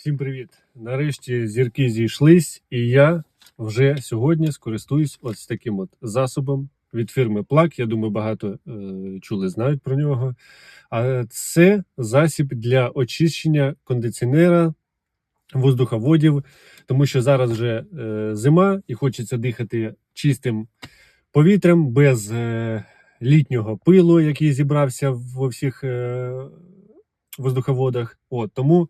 Всім привіт! Нарешті зірки зійшлись, і я вже сьогодні скористуюсь ось таким от засобом від фірми Плак. Я думаю, багато е, чули, знають про нього. А це засіб для очищення кондиціонера, воздуховодів, тому що зараз вже е, зима і хочеться дихати чистим повітрям без е, літнього пилу, який зібрався во всіх е, воздуховодах. От, тому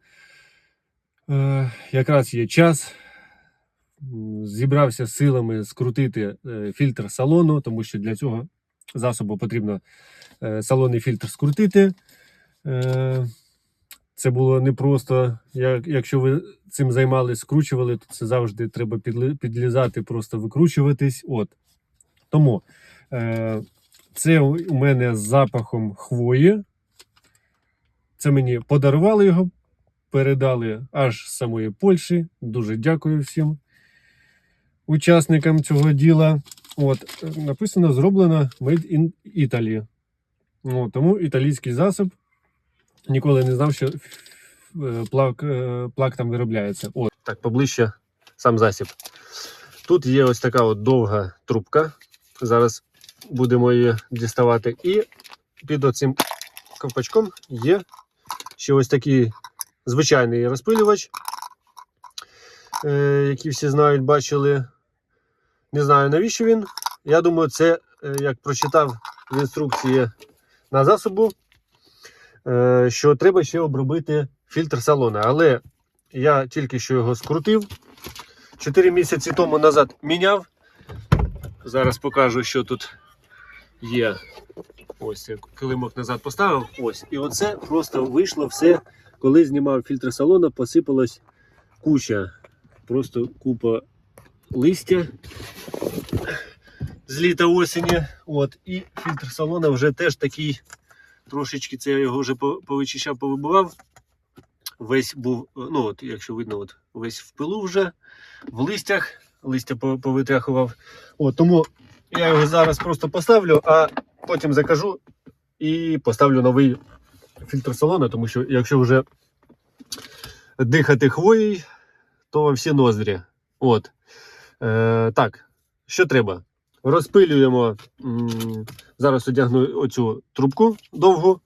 якраз є час. Зібрався силами скрутити е, фільтр салону, тому що для цього засобу потрібно е, салонний фільтр скрутити. Е, Це було непросто. Як, якщо ви цим займались, скручували, то це завжди треба підлізати, просто викручуватись. От. Тому е, це у мене з запахом хвої. Це мені подарували його передали аж з самої Польщі. Дуже дякую всім учасникам цього діла. От, написано зроблено Made in Italy. От, тому італійський засіб. Ніколи не знав, що е, плак, е, плак там виробляється. От. Так, поближче сам засіб. Тут є ось така от довга трубка. Зараз будемо її діставати. І під оцим ковпачком є ще ось такий звичайний розпилювач, е, який всі знають, бачили. Не знаю навіщо він. Я думаю, це, е, як прочитав в інструкції на засобу, е, що треба ще обробити фільтр салона. Але я тільки що його скрутив. 4 місяці тому назад міняв. Зараз покажу, що тут є. Ось я килимок назад поставив. Ось. І оце просто вийшло все коли знімав фільтр салона, посипалась куча, просто купа листя з літа осені. От, і фільтр салона вже теж такий, трошечки це я його вже по- повичищав, повибивав. Весь був, ну от, якщо видно, от, весь в пилу вже, в листях, листя повитряхував. От, тому я його зараз просто поставлю, а потім закажу і поставлю новий фільтр салона, тому що якщо вже дихати хвоєю, то всі ноздрі. От. Е, так, що треба? Розпилюємо. Зараз одягну оцю трубку довгу.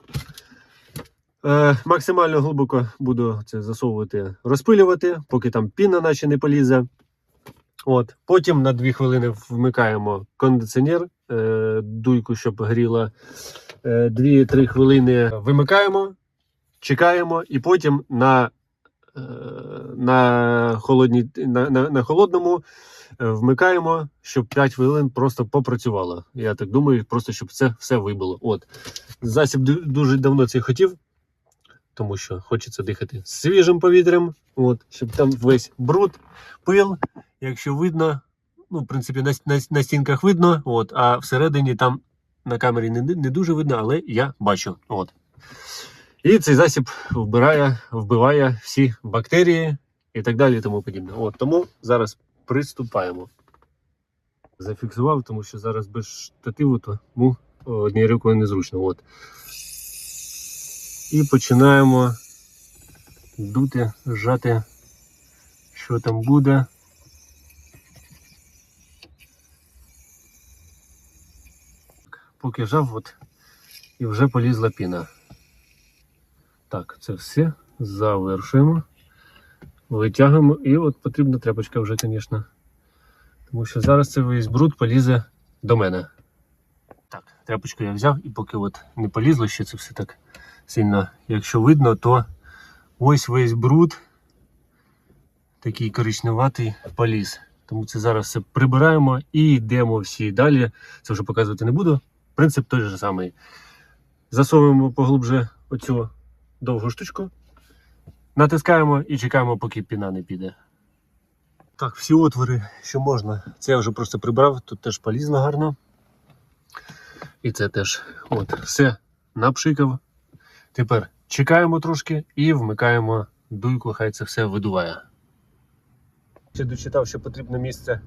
Е, максимально глибоко буду це засовувати, розпилювати, поки там піна наче не полізе. От. Потім на 2 хвилини вмикаємо кондиціонер, е, дуйку, щоб гріла. Е, 2-3 хвилини вимикаємо, чекаємо, і потім на, е, на, холодній, на, на, на холодному е, вмикаємо, щоб 5 хвилин просто попрацювало. Я так думаю, просто щоб це все вибило. От. Засіб дуже давно це хотів, тому що хочеться дихати свіжим повітрям, от, щоб там весь бруд, пил, якщо видно, ну, в принципі, на, на, на стінках видно, от, а всередині там на камері не, не дуже видно, але я бачу. От. І цей засіб вбирає, вбиває всі бактерії і так далі, і тому подібне. От, тому зараз приступаємо. Зафіксував, тому що зараз без штативу, тому однією рукою незручно. От. І починаємо дути, зжати, що там буде. Поки жав, от, і вже полізла піна. Так, це все завершуємо. Витягуємо і от потрібна тряпочка вже, звісно. Тому що зараз цей весь бруд полізе до мене. Так, тряпочку я взяв і поки от не полізло ще це все так сильно, якщо видно, то ось весь бруд такий коричневатий поліз. Тому це зараз все прибираємо і йдемо всі далі. Це вже показувати не буду. Принцип той же самий. Засовуємо поглубже оцю довгу штучку, натискаємо і чекаємо, поки піна не піде. Так, всі отвори, що можна. Це я вже просто прибрав, тут теж полізно гарно. І це теж от, все напшикав. Тепер чекаємо трошки і вмикаємо дуйку, хай це все видуває. Ще дочитав, що потрібно місце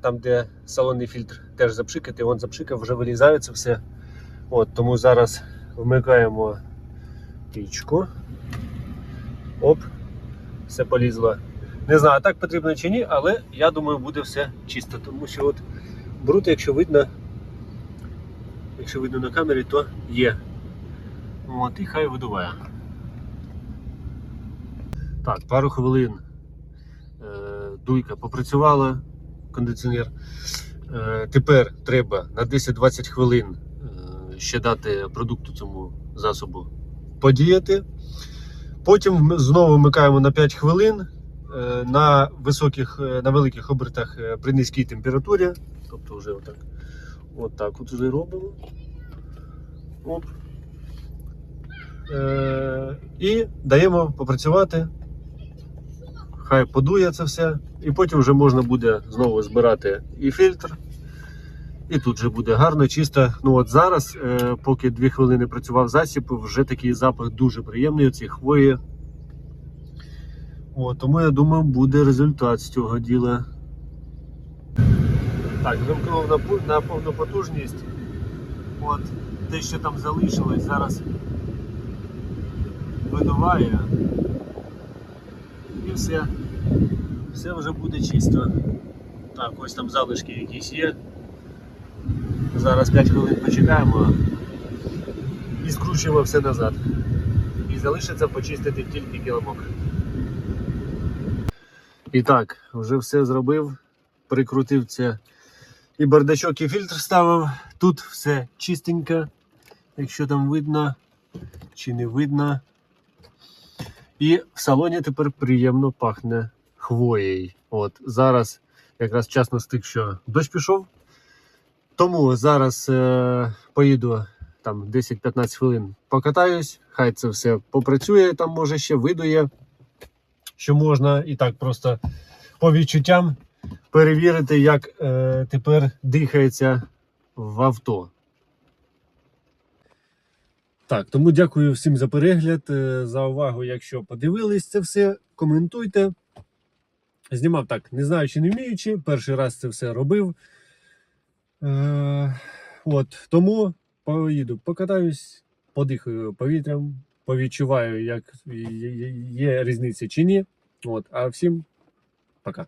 там, де салонний фільтр теж запшикати. Він запшикав, вже вилізає це все. От, тому зараз вмикаємо пічку. Оп, все полізло. Не знаю, так потрібно чи ні, але я думаю, буде все чисто, тому що от бруд, якщо видно, якщо видно на камері, то є. От, і хай видуває. Так, пару хвилин е, дуйка попрацювала, кондиціонер. Е, тепер треба на 10-20 хвилин е, ще дати продукту цьому засобу подіяти. Потім знову вмикаємо на 5 хвилин е, на високих, на великих обертах при низькій температурі. Тобто вже отак. Отак от вже робимо. Оп. І даємо попрацювати. Хай подує це все. І потім вже можна буде знову збирати і фільтр. І тут вже буде гарно, чисто. Ну от зараз, е, поки 2 хвилини працював засіб, вже такий запах дуже приємний, оці хвої. От, тому я думаю, буде результат з цього діла. Так, вимкнув на, на повну потужність. От, те, що там залишилось, зараз видуває. І все. Все вже буде чисто. Так, ось там залишки якісь є. Зараз 5 хвилин почекаємо і скручуємо все назад. І залишиться почистити тільки килимок. І так, вже все зробив, прикрутив це і бардачок, і фільтр ставив. Тут все чистенько, якщо там видно чи не видно. І в салоні тепер приємно пахне хвоєю. От зараз якраз час настиг, що дощ пішов. Тому зараз е, поїду там 10-15 хвилин покатаюсь, хай це все попрацює, там може ще видує, що можна, і так просто по відчуттям перевірити, як е, тепер дихається в авто. Так, тому дякую всім за перегляд, е, за увагу. Якщо подивились це все, коментуйте. Знімав так, не знаючи, не вміючи. Перший раз це все робив. Е, от, тому поїду, покатаюсь, подихаю повітрям, повідчуваю, як є- різниця чи ні. От, а всім пока.